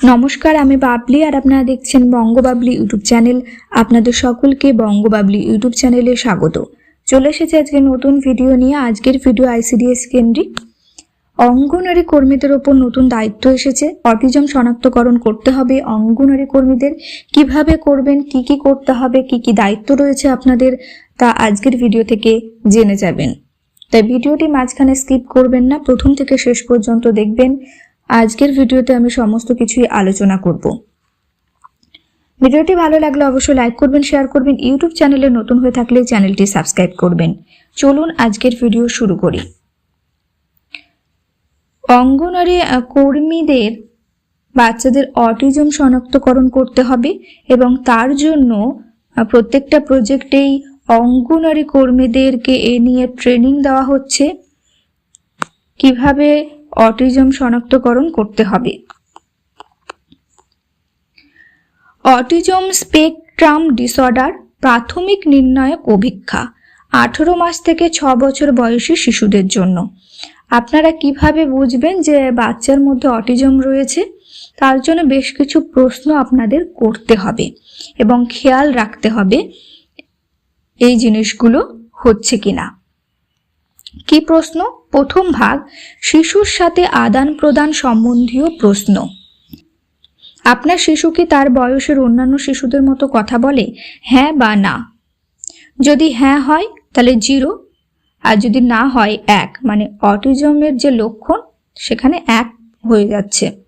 নমস্কার, আমি বাবলি আর আপনারা দেখছেন বঙ্গবাবলি ইউটিউব চ্যানেল। আপনাদের সকলকে বঙ্গবাবলি ইউটিউব চ্যানেলে স্বাগত। চলে এসেছে আজকে নতুন ভিডিও নিয়ে। আজকের ভিডিও আইসিডিএস কেন্দ্রিক। অঙ্গনারী কর্মীদের ওপর নতুন দায়িত্ব এসেছে। অটিজম শনাক্তকরণ করতে হবে অঙ্গনারী কর্মীদের। কীভাবে করবেন, কি কি করতে হবে, কি কি দায়িত্ব রয়েছে আপনাদের, তা আজকের ভিডিও থেকে জেনে যাবেন। তাই ভিডিওটি মাঝখানে স্কিপ করবেন না। প্রথম থেকে শেষ পর্যন্ত দেখবেন। আজকের ভিডিওতে আমি সমস্ত কিছুই আলোচনা করব। ভিডিওটি ভালো লাগলে অবশ্যই লাইক করবেন, শেয়ার করবেন, ইউটিউব চ্যানেলে নতুন হয়ে থাকলে চ্যানেলটি সাবস্ক্রাইব করবেন। চলুন আজকের ভিডিও শুরু করি। অঙ্গনারী কর্মীদের বাচ্চাদের অটিজম শনাক্তকরণ করতে হবে এবং তার জন্য প্রত্যেকটা প্রজেক্টেই অঙ্গনারী কর্মীদেরকে এ নিয়ে ট্রেনিং দেওয়া হচ্ছে। কীভাবে অটিজম শনাক্তকরণ করতে হবে। অটিজম স্পেকট্রাম ডিসঅর্ডার প্রাথমিক নির্ণায়ক অভিক্ষা, আঠেরো মাস থেকে ছ বছর বয়সী শিশুদের জন্য। আপনারা কীভাবে বুঝবেন যে বাচ্চার মধ্যে অটিজম রয়েছে? তার জন্য বেশ কিছু প্রশ্ন আপনাদের করতে হবে এবং খেয়াল রাখতে হবে এই জিনিসগুলো হচ্ছে কিনা। কি প্রশ্ন? প্রথম ভাগ শিশুর সাথে আদান প্রদান সম্বন্ধীয় প্রশ্ন। আপনার শিশু কি তার বয়সের অন্যান্য শিশুদের মতো কথা বলে? হ্যাঁ বা না? যদি হ্যাঁ হয়, তাহলে জিরো। আর যদি না হয়, এক। মানে অটিজমের যে লক্ষণ, সেখানে এক হয়ে যাচ্ছে।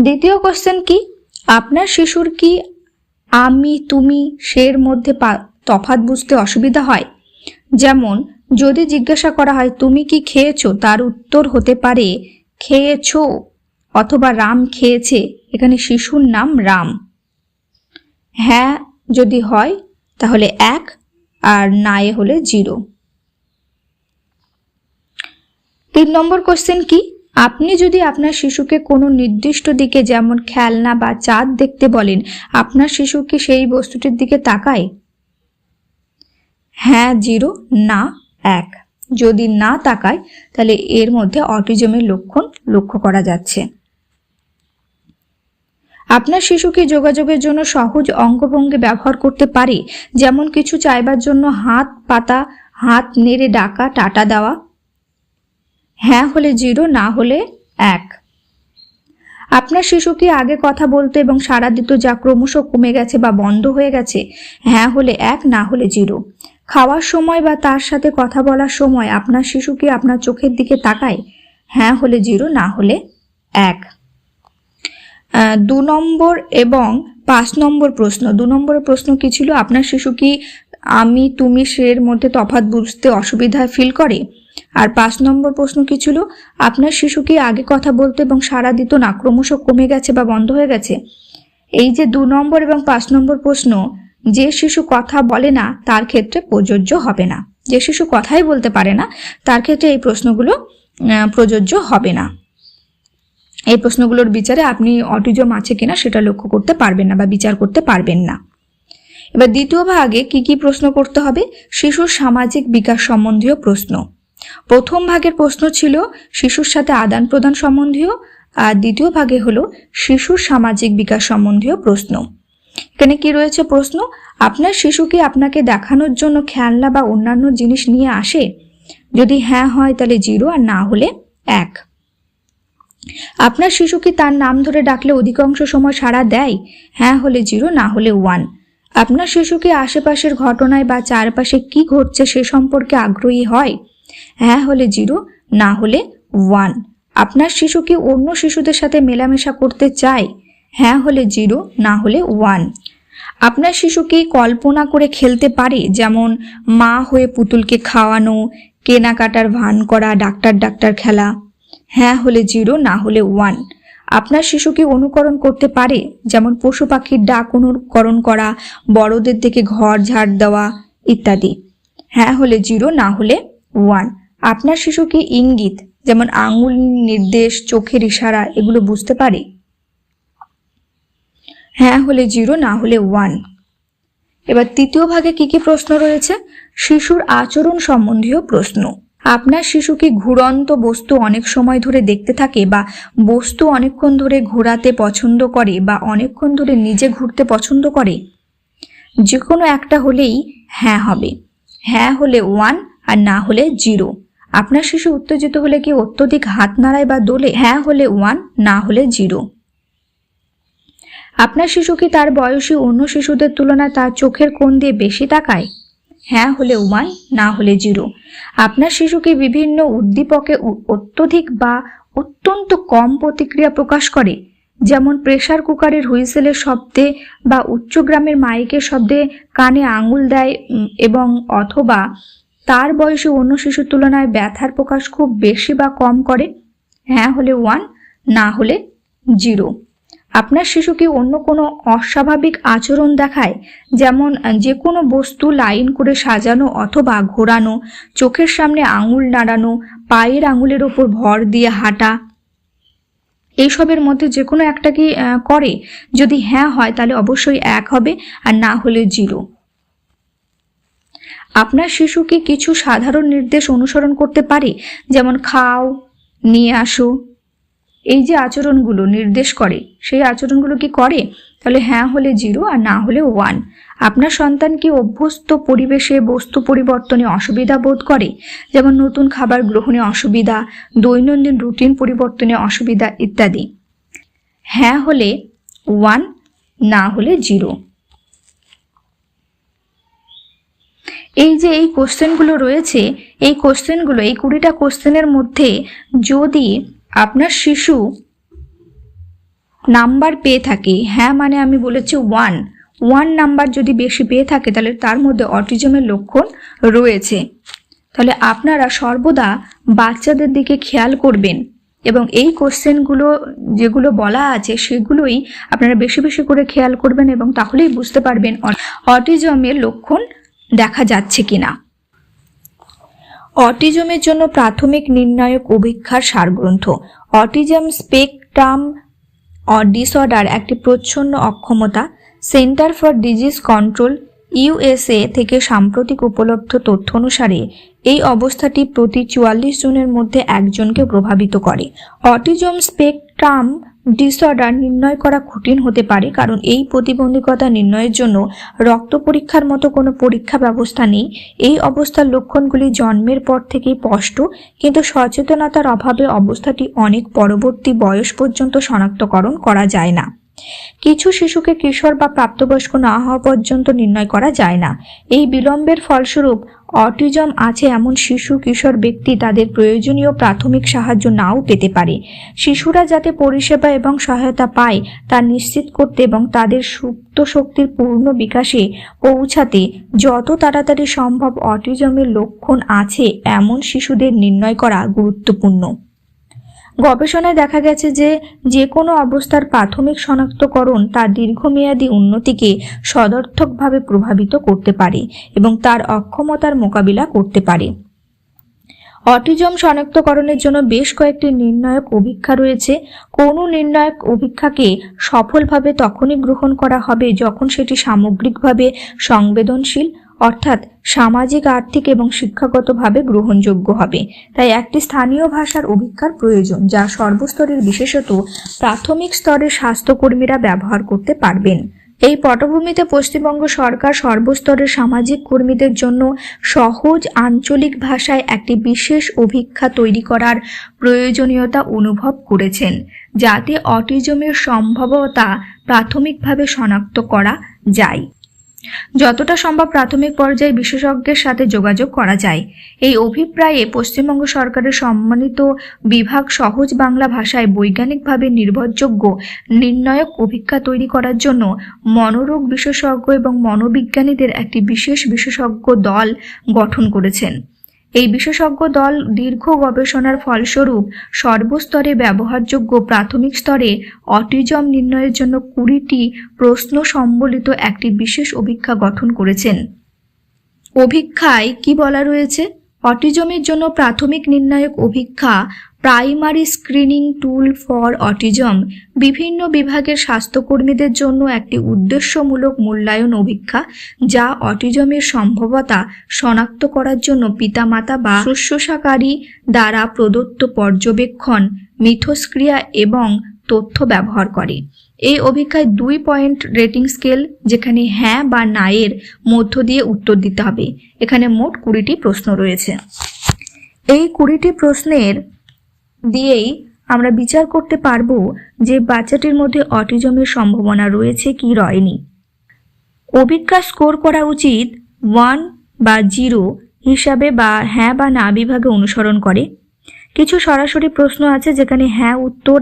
দ্বিতীয় কোশ্চেন কি? আপনার শিশুর কি আমি, তুমি, সের মধ্যে তফাৎ বুঝতে অসুবিধা হয়? যেমন যদি জিজ্ঞাসা করা হয়, তুমি কি খেয়েছো? তার উত্তর হতে পারে, খেয়েছো অথবা রাম খেয়েছে। এখানে শিশুর নাম রাম। হ্যাঁ যদি হয়, তাহলে এক, আর নায়ে হলে জিরো। তিন নম্বর কোশ্চেন কি? আপনি যদি আপনার শিশুকে কোনো নির্দিষ্ট দিকে যেমন খেলনা বা চাঁদ দেখতে বলেন, আপনার শিশু কি সেই বস্তুটির দিকে তাকায়? হ্যাঁ জিরো, না এক। যদি না তাকায়, তাহলে এর মধ্যে অটিজমের লক্ষণ লক্ষ্য করা যাচ্ছে। আপনার শিশুকে যোগাযোগের জন্য সহজ অঙ্গভঙ্গি ব্যবহার করতে পারে? যেমন কিছু চাইবার জন্য হাত, পাতা, হাত নেড়ে ডাকা, টাটা দেওয়া? হ্যাঁ হলে জিরো, না হলে এক। আপনার শিশু কি আগে কথা বলতো এবং সারা দিত যা ক্রমশ কমে গেছে বা বন্ধ হয়ে গেছে? হ্যাঁ হলে এক, না হলে জিরো। খাওয়ার সময় বা তার সাথে কথা বলার সময় আপনার শিশু কি আপনার চোখের দিকে তাকায়? হ্যাঁ হলে জিরো, না হলে এক। দু নম্বর এবং পাঁচ নম্বর প্রশ্ন। দু নম্বরের প্রশ্ন কি ছিল? আপনার শিশু কি আমি, তুমি সের মধ্যে তফাৎ বুঝতে অসুবিধায় ফিল করে? আর পাঁচ নম্বর প্রশ্ন কি ছিল? আপনার শিশু কি আগে কথা বলতে এবং সারা দিত না ক্রমশ কমে গেছে বা বন্ধ হয়ে গেছে? এই যে দু নম্বর এবং পাঁচ নম্বর প্রশ্ন যে শিশু কথা বলে না, তার ক্ষেত্রে প্রযোজ্য হবে না। যে শিশু কথাই বলতে পারে না, তার ক্ষেত্রে এই প্রশ্নগুলো প্রযোজ্য হবে না। এই প্রশ্নগুলোর বিচারে আপনি অটিজম আছে কিনা সেটা লক্ষ্য করতে পারবেন না বা বিচার করতে পারবেন না। এবার দ্বিতীয় ভাগে কি কি প্রশ্ন করতে হবে? শিশুর সামাজিক বিকাশ সম্বন্ধীয় প্রশ্ন। প্রথম ভাগের প্রশ্ন ছিল, শিশুর সাথে আদান প্রদান সম্বন্ধীয়। আর দ্বিতীয় ভাগে হলো শিশুর সামাজিক বিকাশ সম্বন্ধীয় প্রশ্ন। এখানে কি রয়েছে প্রশ্ন? আপনার শিশু কি আপনাকে দেখানোর জন্য খেলনা বা অন্যান্য জিনিস নিয়ে আসে? যদি হ্যাঁ হয় তাহলে জিরো, আর না হলে এক। আপনার শিশু কি তার নাম ধরে ডাকলে অধিকাংশ সময় সাড়া দেয়? হ্যাঁ হলে জিরো, না হলে ওয়ান। আপনার শিশু কি আশেপাশের ঘটনায় বা চারপাশে কি ঘটছে সে সম্পর্কে আগ্রহী হয়? হ্যাঁ হলে জিরো, না হলে ওয়ান। আপনার শিশু কি অন্য শিশুদের সাথে মেলামেশা করতে চায়? হ্যাঁ হলে জিরো, না হলে ওয়ান। আপনার শিশু কি কল্পনা করে খেলতে পারে? যেমন মা হয়ে পুতুলকে খাওয়ানো, কেনাকাটার ভান করা, ডাক্তার ডাক্তার খেলা। হ্যাঁ হলে জিরো, না হলে ওয়ান। আপনার শিশুকে অনুকরণ করতে পারে? যেমন পশু পাখির ডাক অনুকরণ করা, বড়দের থেকে ঘর ঝাড় দেওয়া ইত্যাদি। হ্যাঁ হলে জিরো, না হলে ওয়ান। আপনার শিশুকে ইঙ্গিত? যেমন আঙুল নির্দেশ, চোখের ইশারা, এগুলো বুঝতে পারে? হ্যাঁ হলে জিরো, না হলে ওয়ান। এবার তৃতীয় ভাগে কি কি প্রশ্ন রয়েছে? শিশুর আচরণ সম্বন্ধীয় প্রশ্ন। আপনার শিশু কি ঘুরন্ত বস্তু অনেক সময় ধরে দেখতে থাকে বা বস্তু অনেকক্ষণ ধরে ঘোরাতে পছন্দ করে বা অনেকক্ষণ ধরে নিজে ঘুরতে পছন্দ করে? যে কোনো একটা হলেই হ্যাঁ হবে। হ্যাঁ হলে ওয়ান আর না হলে জিরো। আপনার শিশু উত্তেজিত হলে কি অত্যধিক হাত নাড়ায় বা দোলে? হ্যাঁ হলে ওয়ান, না হলে জিরো। আপনার শিশু কি তার বয়সী অন্য শিশুদের তুলনায় তার চোখের কোণ দিয়ে বেশি তাকায়? হ্যাঁ হলে ওয়ান না হলে জিরো। আপনার শিশুকে বিভিন্ন উদ্দীপকে অত্যধিক বা অত্যন্ত কম প্রতিক্রিয়া প্রকাশ করে? যেমন প্রেশার কুকারের হুইসেলের শব্দে বা উচ্চগ্রামের মাইকের শব্দে কানে আঙুল দেয় এবং অথবা তার বয়সী অন্য শিশুর তুলনায় ব্যথার প্রকাশ খুব বেশি বা কম করে? হ্যাঁ হলে ওয়ান না হলে জিরো। আপনার শিশু কি অন্য কোনো অস্বাভাবিক আচরণ দেখায়? যেমন যে কোনো বস্তু লাইন করে সাজানো অথবা ঘোরানো, চোখের সামনে আঙুল নাড়ানো, পায়ের আঙুলের ওপর ভর দিয়ে হাঁটা। এইসবের মধ্যে যে কোনো একটা কি করে? যদি হ্যাঁ হয়, তাহলে অবশ্যই এক হবে, আর না হলে জিরো। আপনার শিশু কি কিছু সাধারণ নির্দেশ অনুসরণ করতে পারে? যেমন, খাও, নিয়ে আসো। এই যে আচরণগুলো নির্দেশ করে, সেই আচরণগুলো কি করে? তাহলে হ্যাঁ হলে জিরো আর না হলে ওয়ান আপনার সন্তান কি অভ্যস্ত পরিবেশে বস্তু পরিবর্তনে অসুবিধা বোধ করে? যেমন নতুন খাবার গ্রহণে অসুবিধা, দৈনন্দিন রুটিন পরিবর্তনে অসুবিধা ইত্যাদি। হ্যাঁ হলে ওয়ান না হলে জিরো। এই যে এই কোশ্চেনগুলো রয়েছে, এই কোশ্চেনগুলো এই কুড়িটা কোশ্চেনের মধ্যে যদি আপনার শিশু নাম্বার পেয়ে থাকে হ্যাঁ মানে আমি বলেছি ওয়ান ওয়ান নাম্বার যদি বেশি পেয়ে থাকে তাহলে তার মধ্যে অটিজমের লক্ষণ রয়েছে। তাহলে আপনারা সর্বদা বাচ্চাদের দিকে খেয়াল করবেন এবং এই কোশ্চেনগুলো যেগুলো বলা আছে সেগুলোই আপনারা বেশি বেশি করে খেয়াল করবেন এবং তাহলেই বুঝতে পারবেন অটিজমের লক্ষণ দেখা যাচ্ছে কিনা। অটিজমের জন্য প্রাথমিক নির্ণায়ক অভিক্ষার সারগ্রন্থ। অটিজম স্পেকট্রাম ডিসঅর্ডার একটি প্রচ্ছন্ন অক্ষমতা। Center for Disease Control, USA থেকে সাম্প্রতিক উপলব্ধ তথ্য অনুসারে এই অবস্থাটি প্রতি চুয়াল্লিশ জনের মধ্যে একজনকে প্রভাবিত করে। অটিজম স্পেকট্রাম ডিসঅর্ডার নির্ণয় করা কঠিন হতে পারে, কারণ এই প্রতিবন্ধকতা নির্ণয়ের জন্য রক্ত পরীক্ষার মতো কোনো পরীক্ষা ব্যবস্থা নেই। এই অবস্থার লক্ষণগুলি জন্মের পর থেকেই স্পষ্ট, কিন্তু সচেতনতার অভাবে অবস্থাটি অনেক পরবর্তী বয়স পর্যন্ত শনাক্তকরণ করা যায় না। কিছু শিশুকে কিশোর বা প্রাপ্তবয়স্ক না হওয়া পর্যন্ত নির্ণয় করা যায় না। এই বিলম্বের ফলস্বরূপ অটিজম আছে এমন শিশু, কিশোর ব্যক্তি তাদের প্রয়োজনীয় প্রাথমিক সাহায্য নাও পেতে পারে। শিশুরা যাতে পরিষেবা এবং সহায়তা পায়, তা নিশ্চিত করতে এবং তাদের সুপ্ত শক্তির পূর্ণ বিকাশে পৌঁছাতে যত তাড়াতাড়ি সম্ভব অটিজমের লক্ষণ আছে এমন শিশুদের নির্ণয় করা গুরুত্বপূর্ণ। গবেষণায় দেখা গেছে যে যে কোনো অবস্থার প্রাথমিক শনাক্তকরণ তার দীর্ঘমেয়াদী উন্নতিকে সদর্থকভাবে প্রভাবিত করতে পারে এবং তার অক্ষমতার মোকাবিলা করতে পারে। অটিজম শনাক্তকরণের জন্য বেশ কয়েকটি নির্ণায়ক অভিক্ষা রয়েছে। কোনো নির্ণায়ক অভিক্ষাকে সফলভাবে তখনই গ্রহণ করা হবে যখন সেটি সামগ্রিকভাবে সংবেদনশীল অর্থাৎ সামাজিক, আর্থিক এবং শিক্ষাগতভাবে গ্রহণযোগ্য হবে। তাই একটি স্থানীয় ভাষার অভিক্ষার প্রয়োজন, যা সর্বস্তরের বিশেষত প্রাথমিক স্তরের স্বাস্থ্যকর্মীরা ব্যবহার করতে পারবেন। এই পটভূমিতে পশ্চিমবঙ্গ সরকার সর্বস্তরের সামাজিক কর্মীদের জন্য সহজ, আঞ্চলিক ভাষায় একটি বিশেষ অভিক্ষা তৈরি করার প্রয়োজনীয়তা অনুভব করেছেন, যাতে অটিজমের সম্ভাব্যতা প্রাথমিকভাবে শনাক্ত করা যায়। যতটা সম্ভব প্রাথমিক পর্যায়ে বিশেষজ্ঞের সাথে যোগাযোগ করা যায়। এই অভিপ্রায়ে পশ্চিমবঙ্গ সরকারের সম্মানিত বিভাগ সহজ বাংলা ভাষায় বৈজ্ঞানিকভাবে নির্ভরযোগ্য নির্ণায়ক অভিজ্ঞা তৈরি করার জন্য মনোরোগ বিশেষজ্ঞ এবং মনোবিজ্ঞানীদের একটি বিশেষ বিশেষজ্ঞ দল গঠন করেছেন। এই বিশেষজ্ঞ দল দীর্ঘ গবেষণার ফলস্বরূপ সর্বস্তরে ব্যবহারযোগ্য প্রাথমিক স্তরে অটিজম নির্ণয়ের জন্য কুড়িটি প্রশ্ন সম্বলিত একটি বিশেষ অভিক্ষা গঠন করেছেন। অভিক্ষায় কি বলা রয়েছে? অটিজমের জন্য প্রাথমিক নির্ণায়ক অভিক্ষা primary screening tool for autism বিভিন্ন বিভাগের স্বাস্থ্যকর্মীদের জন্য একটি উদ্দেশ্যমূলক মূল্যায়ন অভিক্ষা, যা অটিজমের সম্ভবতা শনাক্ত করার জন্য পিতামাতা বা শুশ্রূষাকারী দ্বারা প্রদত্ত পর্যবেক্ষণ, মিথস্ক্রিয়া এবং তথ্য ব্যবহার করে। এই অভিজ্ঞায় দুই পয়েন্ট রেটিং স্কেল, যেখানে হ্যাঁ বা না এর মধ্য দিয়ে উত্তর দিতে হবে। এখানে মোট কুড়িটি প্রশ্ন রয়েছে। এই কুড়িটি প্রশ্নের দিয়েই আমরা বিচার করতে পারব যে বাচ্চাটির মধ্যে অটিজমের সম্ভাবনা রয়েছে কি রয়নি। অভিজ্ঞা স্কোর করা উচিত ওয়ান বা জিরো হিসাবে বা হ্যাঁ বা না বিভাগে অনুসরণ করে। কিছু সরাসরি প্রশ্ন আছে যেখানে হ্যাঁ উত্তর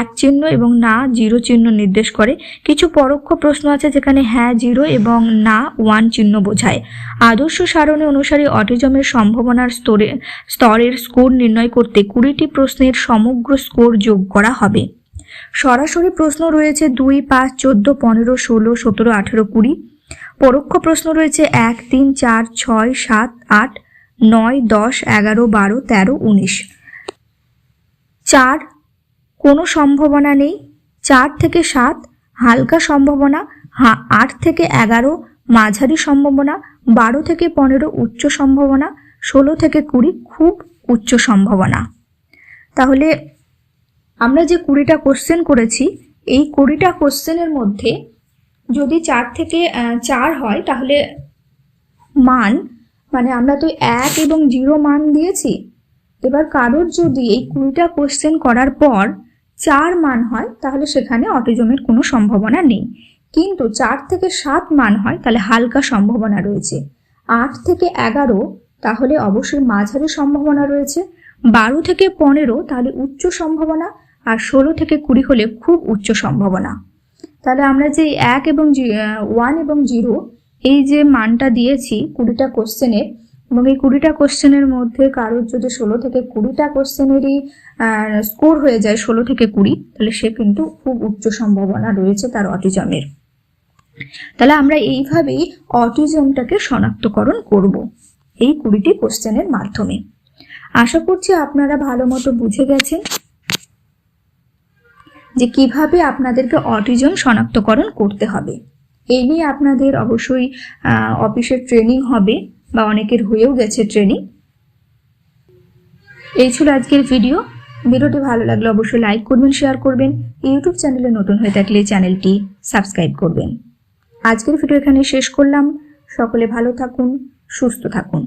এক চিহ্ন এবং না জিরো চিহ্ন নির্দেশ করে। কিছু পরোক্ষ প্রশ্ন আছে যেখানে হ্যাঁ জিরো এবং না ওয়ান চিহ্ন বোঝায়। আদর্শ সারণী অনুসারে অটিজমের সম্ভাবনার স্তরে স্তরের স্কোর নির্ণয় করতে কুড়িটি প্রশ্নের সমগ্র স্কোর যোগ করা হবে। সরাসরি প্রশ্ন রয়েছে দুই, পাঁচ, চোদ্দ, পনেরো, ষোলো, সতেরো, আঠেরো, কুড়ি। পরোক্ষ প্রশ্ন রয়েছে এক, তিন, চার, ছয়, সাত, আট, নয়, দশ, এগারো, বারো, তেরো, উনিশ। চার, কোনো সম্ভাবনা নেই। চার থেকে সাত, হালকা সম্ভাবনা। হা, আট থেকে এগারো, মাঝারি সম্ভাবনা। বারো থেকে পনেরো, উচ্চ সম্ভাবনা। ষোলো থেকে কুড়ি, খুব উচ্চ সম্ভাবনা। তাহলে আমরা যে কুড়িটা কোশ্চেন করেছি, এই কুড়িটা কোশ্চেনের মধ্যে যদি চার থেকে চার হয়, তাহলে মান মানে আমরা তো এক এবং জিরো মান দিয়েছি এবার কারোর যদি এই কুড়িটা কোশ্চেন করার পর চার মান হয়, তাহলে সেখানে অটিজমের কোনো সম্ভাবনা নেই। কিন্তু চার থেকে সাত মান হয়, তাহলে হালকা সম্ভাবনা রয়েছে। আট থেকে এগারো, তাহলে অবশ্যই মাঝারি সম্ভাবনা রয়েছে। বারো থেকে পনেরো, তাহলে উচ্চ সম্ভাবনা। আর ষোলো থেকে কুড়ি হলে খুব উচ্চ সম্ভাবনা। তাহলে আমরা যে এক এবং ওয়ান এবং জিরো এই যে মানটা দিয়েছি কুড়িটা কোশ্চেনের এবং এই কুড়িটা কোশ্চেনের মধ্যে কারোর যদি ষোলো থেকে কুড়িটা কোশ্চেনেরই স্কোর হয়ে যায় ষোলো থেকে কুড়ি, তাহলে সে কিন্তু খুব উচ্চ সম্ভাবনা রয়েছে তার অটিজমের। তাহলে আমরা এইভাবেই অটিজমটাকে শনাক্তকরণ করব এই কুড়িটি কোশ্চেনের মাধ্যমে। আশা করছি আপনারা ভালো মতো বুঝে গেছেন যে কীভাবে আপনাদেরকে অটিজম শনাক্তকরণ করতে হবে। এই নিয়ে আপনাদের অবশ্যই অফিসের ট্রেনিং হবে। বা অনেকের হয়েও গেছে ট্রেনিং। এই ছিল আজকের ভিডিও। ভিডিওটি ভালো লাগলে অবশ্যই লাইক করবেন, শেয়ার করবেন। ইউটিউব চ্যানেলে নতুন হয়ে থাকলে চ্যানেলটি সাবস্ক্রাইব করবেন। আজকের ভিডিও এখানে শেষ করলাম। সকলে ভালো থাকুন, সুস্থ থাকুন।